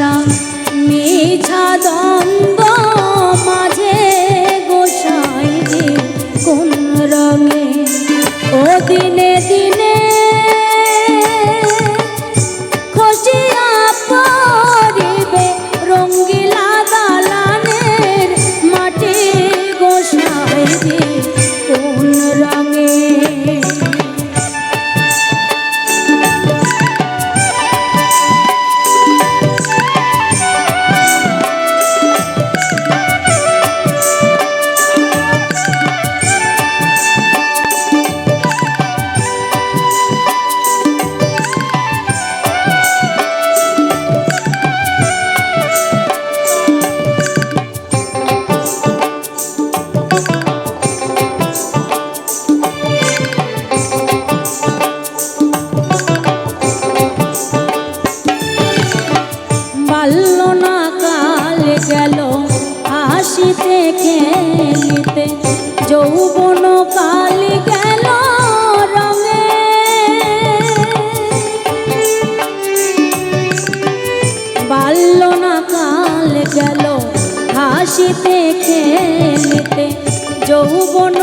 তারা মেঝা দম্ভ দেখে নিতে। যৌবন কাল গেল রঙে। বাল্য না কাল গেল হাসিতে খেলিতে যৌবন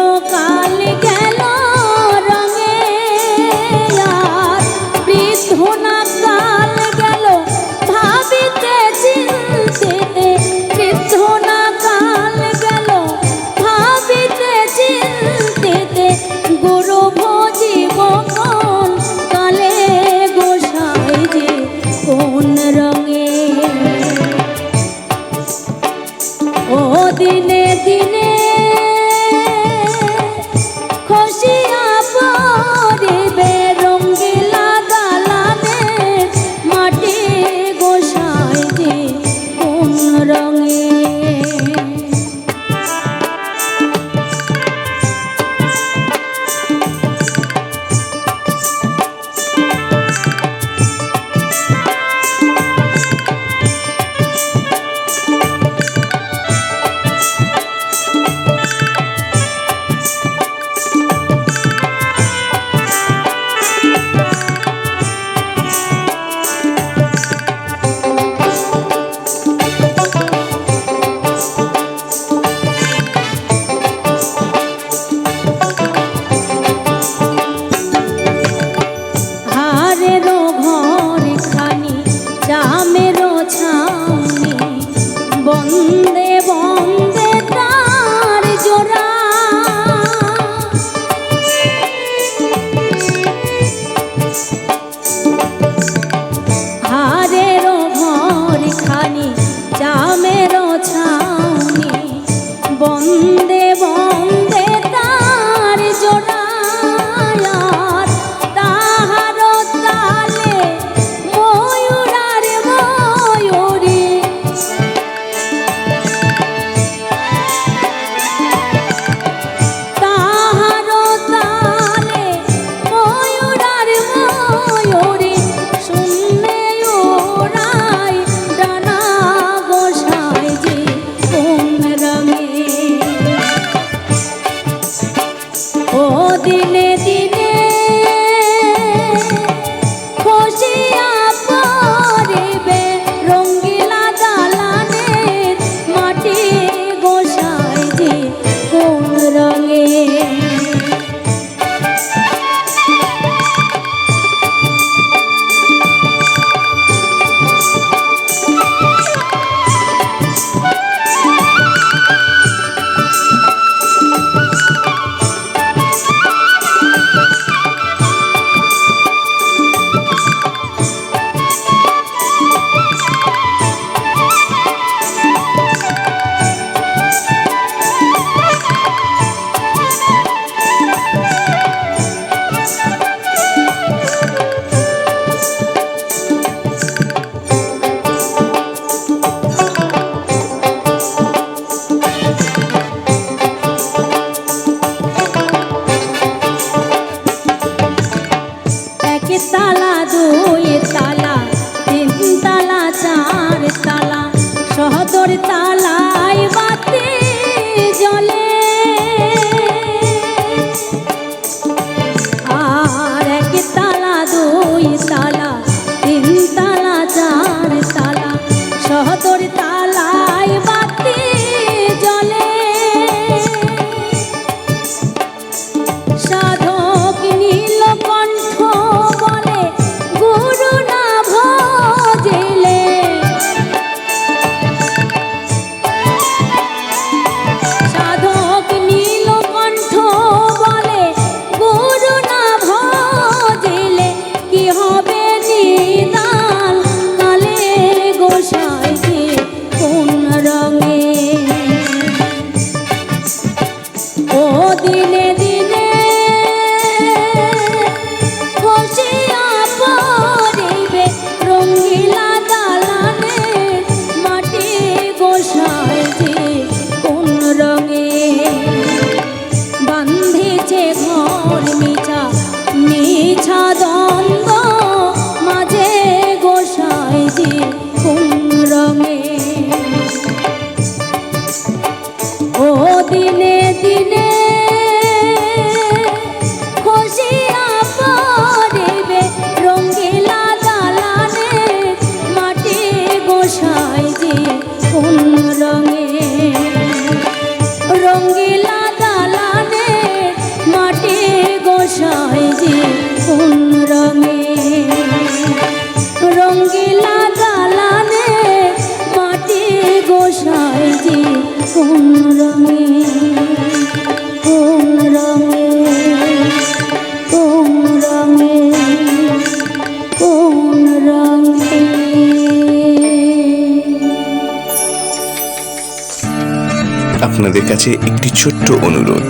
আপনাদের কাছে একটি ছোট্ট অনুরোধ।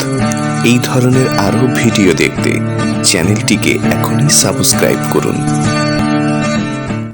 এই ধরনের আরও ভিডিও দেখতে চ্যানেলটিকে এখনই সাবস্ক্রাইব করুন।